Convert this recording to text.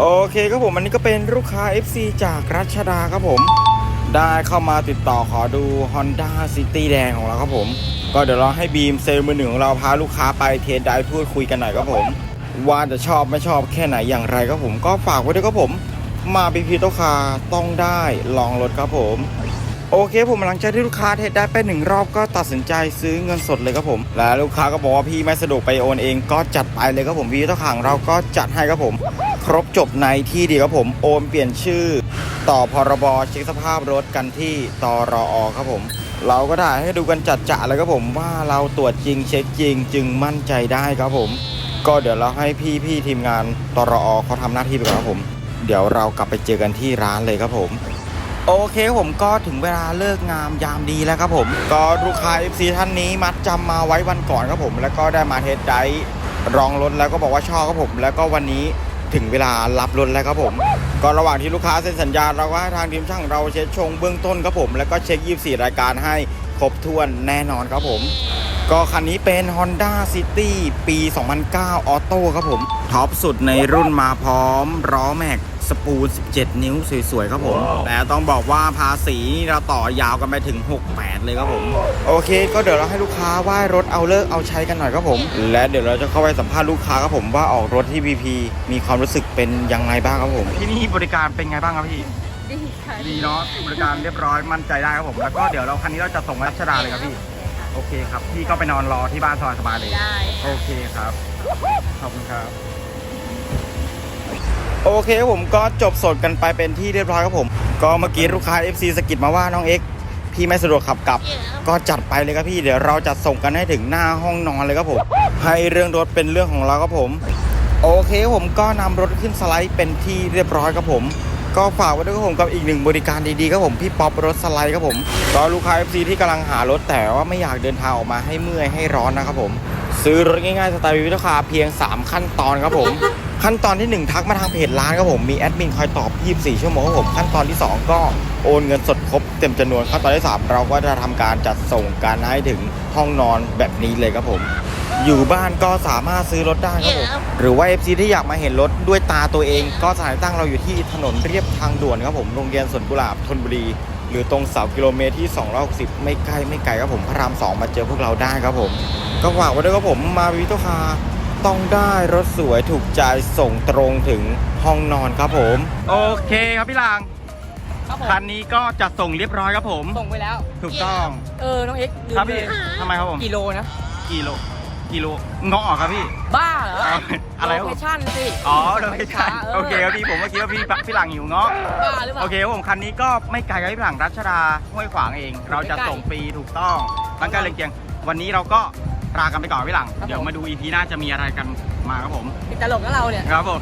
โอเคครับผมอันนี้ก็เป็นลูกค้า FC จากรัชดาครับผม ได้เข้ามาติดต่อขอดู Honda City แดงของเราครับผม ก็เดี๋ยวเราให้บีมเซลล์มือหนึ่งของเราพาลูกค้าไปเทสไดฟ์พูดคุยกันหน่อยครับผม ว่าจะชอบไม่ชอบแค่ไหนอย่างไรครับผม ก็ฝากไว้ด้วยครับผม มาบีพีโตคาต้องได้ลองรถครับผม โอเคผมหลังจากที่ลูกค้าเทสได้ไปหนึ่งรอบก็ตัดสินใจซื้อเงินสดเลยครับผม และลูกค้าก็บอกว่าพี่ไม่สะดวกไปโอนเองก็จัดไปเลยครับผมวีเจ้าขังเราก็จัดให้ครับผม ครบจบในที่เดียวครับผมโอนเปลี่ยนชื่อ ต่อพรบเช็คสภาพรถกันที่ตรออครับผม เราก็ถ่ายให้ดูกันจัดจะเลยครับผมว่าเราตรวจจริงเช็คจริง จึงมั่นใจได้ครับผม ก็เดี๋ยวเราให้พี่พี่ทีมงานตรออเขาทำหน้าที่ไปก่อนครับผม เดี๋ยวเรากลับไปเจอกันที่ร้านเลยครับผมโอเคครับผมก็ถึงเวลาเลิกงามยามดีแล้วครับผม ก็ลูกค้า FC ท่านนี้มัดจำมาไว้วันก่อนครับผม แล้วก็ได้มาเทสไดฟ์ลองรถแล้วก็บอกว่าชอบครับผม แล้วก็วันนี้ ถึงเวลารับรถแล้วครับผม ก็ระหว่างที่ลูกค้าเซ็นสัญญาเราก็ให้ทางทีมช่างเราเช็คชงเบื้องต้นครับผม แล้วก็เช็ค 24 รายการให้ครบถ้วนแน่นอนครับผม ก็คันนี้เป็น Honda City ปี 2009 ออโต้ครับผม ท็อปสุดในรุ่นมาพร้อมล้อแม็กสปูล17 นิ้วสวยๆ ครับผม แต่ต้องบอกว่าภาษีนี่เราต่อยาวกันไปถึง 68 เลยครับผม โอเค ก็เดี๋ยวเราให้ลูกค้าไหว้รถเอาเลิกเอาใช้กันหน่อยครับผม และเดี๋ยวเราจะเข้าไปสัมภาษณ์ลูกค้าครับผมว่าออกรถที่ BP มีความรู้สึกเป็นยังไงบ้างครับผม ที่นี่บริการเป็นไงบ้างครับพี่ ดีค่ะ ดีเนาะ บริการเรียบร้อยมั่นใจได้ครับผม แล้วก็เดี๋ยวเราคันนี้เราจะส่งรัชดาเลยครับพี่ โอเคครับ พี่ก็ไปนอนรอที่บ้านสบายๆเลย ได้โอเคครับ ขอบคุณครับ โอเคครับผมก็จบสดกันไปเป็นที่เรียบร้อยครับผม ก็เมื่อกี้ลูกค้า FC สะกิดมาว่าน้องเอ็กพี่ไม่สะดวกขับกลับก็จัดไปเลยครับพี่เดี๋ยวเราจะส่งกันให้ถึงหน้าห้องนอนเลยครับผม ให้เรื่องรถเป็นเรื่องของเราครับผม โอเคครับผมก็นำรถขึ้นสไลด์เป็นที่เรียบร้อยครับผม ก็ฝากไว้ด้วยครับผมกับอีกหนึ่งบริการดีๆครับผมพี่ป๊อปรถสไลด์ครับผมก็ลูกค้า FC ที่กำลังหารถแต่ว่าไม่อยากเดินทางออกมาให้เมื่อยให้ร้อนนะครับผมซื้อรถง่ายๆสไตล์วิวคาเพียง 3 ขั้นตอนครับผม ขั้นตอนที่ 1 ทักมาทางเพจร้านครับผมมีแอดมินคอยตอบ 24 ชั่วโมงครับผมขั้นตอนที่ 2 ก็โอนเงินสดครบเต็มจำนวนขั้นตอนที่ 3 เราก็จะทำการจัดส่งการให้ถึงห้องนอนแบบนี้เลยครับผม อยู่บ้านก็สามารถซื้อรถได้ครับผมหรือว่า FC ที่อยากมาเห็นรถด้วยตาตัวเอง ก็สถานที่ตั้งเราอยู่ที่ถนนเรียบทางด่วนครับผมโรงเรียนสวนกุหลาบธนบุรี หรือตรงเสากิโลเมตรที่ 260 ไม่ใกล้ไม่ไกลครับผมพระราม 2 มาเจอพวกเราได้ครับผม ก็ฝากไว้ด้วยครับผมมาวิโตคาต้องได้รถสวยถูกใจส่งตรงถึงห้องนอนครับผม โอเคครับพี่ลางครับผมคันนี้ก็จัดส่งเรียบร้อยครับผม ส่งไปแล้ว ถูกต้อง เออ น้องเอ็กซ์ลืมครับเลพี่ยทำไมครับผมกิโลนะกิโล กิโลเงาะเหรอครับพี่ บ้าเหรอเอาอะไรครับ โลผมเคชั่นสิ อ๋อโลเคชั่นเโอเคครับพี่ผมเมื่อกี้ว่าพี่พี่หลังหิวเงาะบ้าหรือเปล่า โอเคครับผมคันนี้ก็ไม่ไกลกับพี่หลังรัชดาห้วยขวางเอง เราจะส่งฟรีถูกต้องตั้งใกล้เรือนเคียง วันนี้เราก็ลากันไปก่อนพี่หลังครับผมเดี๋ยวมาดูอีพีหน้าจะมีอะไรกันมาครับผมติดตลกนะเราเนี่ยครับผม